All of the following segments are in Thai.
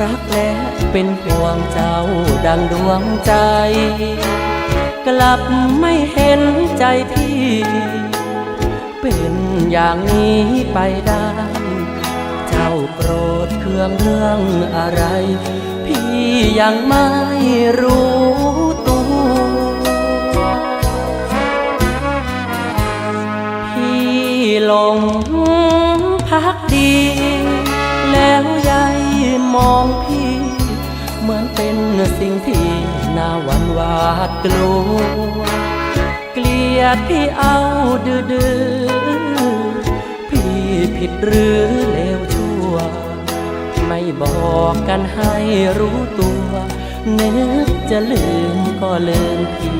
รักแล้วเป็นห่วงเจ้าดังดวงใจ กลับไม่เห็นใจพี่ เป็นอย่างนี้ไปได้ เจ้าโกรธเคืองเรื่องอะไร พี่ยังไม่รู้ตัวพี่หลงพักดี แล้ว มองพี่ เหมือนเป็นสิ่งที่น่าหวั่นหวาดกลัว เกลียดพี่เอาดื้อดื้อพี่ผิดหรือเลวชั่ว ไม่บอกกันให้รู้ตัวนึกจะลืมก็ลืมพี่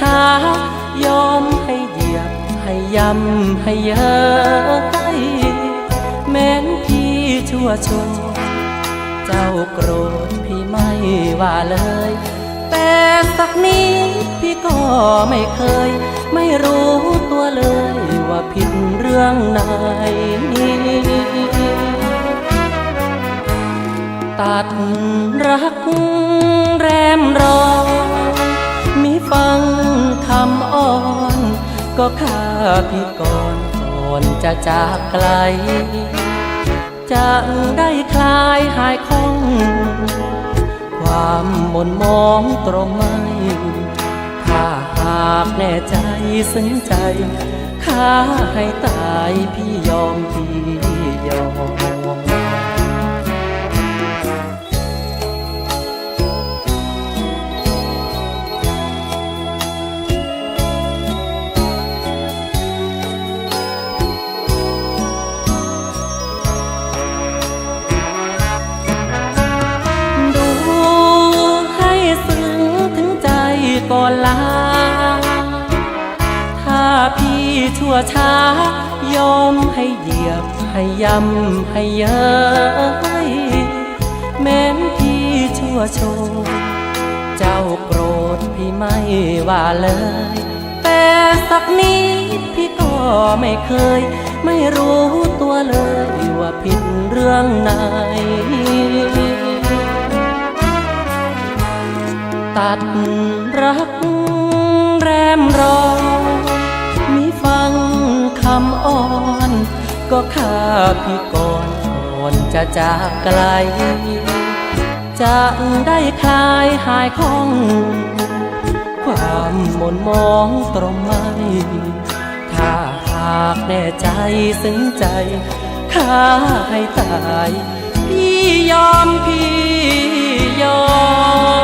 ช้ายอมให้เหยียบให้ยำให้เย้ยแม้นพี่ชั่วชว์เจ้าโกรธพี่ไม่ว่าเลย แต่สักนิดพี่ก็ไม่เคย ไม่รู้ตัวเลยว่าผิดเรื่องไหนตัดรัก ก็ฆ่าพี่ก่อนก่อนจะจากไกล จะได้คลายหายคล่อง ความหม่นมองตรงไหมถ้าหากแน่ใจซึ้งใจข้าให้ตายพี่ยอมพี่ยอม นลา ถ้าพี่ชั่วช้ายอมให้เหยียบให้ยำให้เย้ยแม้นพี่ชั่วโชว์เจ้าโกรธพี่ไม่ว่าเลย แต่สักนิดพี่ก็ไม่เคย ไม่รู้ตัวเลยว่าผิดเรื่องไหน ตัดรักแรมรอมิฟังคำอ้อน ก็ฆ่าพี่ก่อนก่อนจะจากไกล จะได้คลายหายคอง ความหม่นมองตรงไหมถ้าหากแน่ใจซึ้งใจข้าให้ตาย พี่ยอมพี่ยอม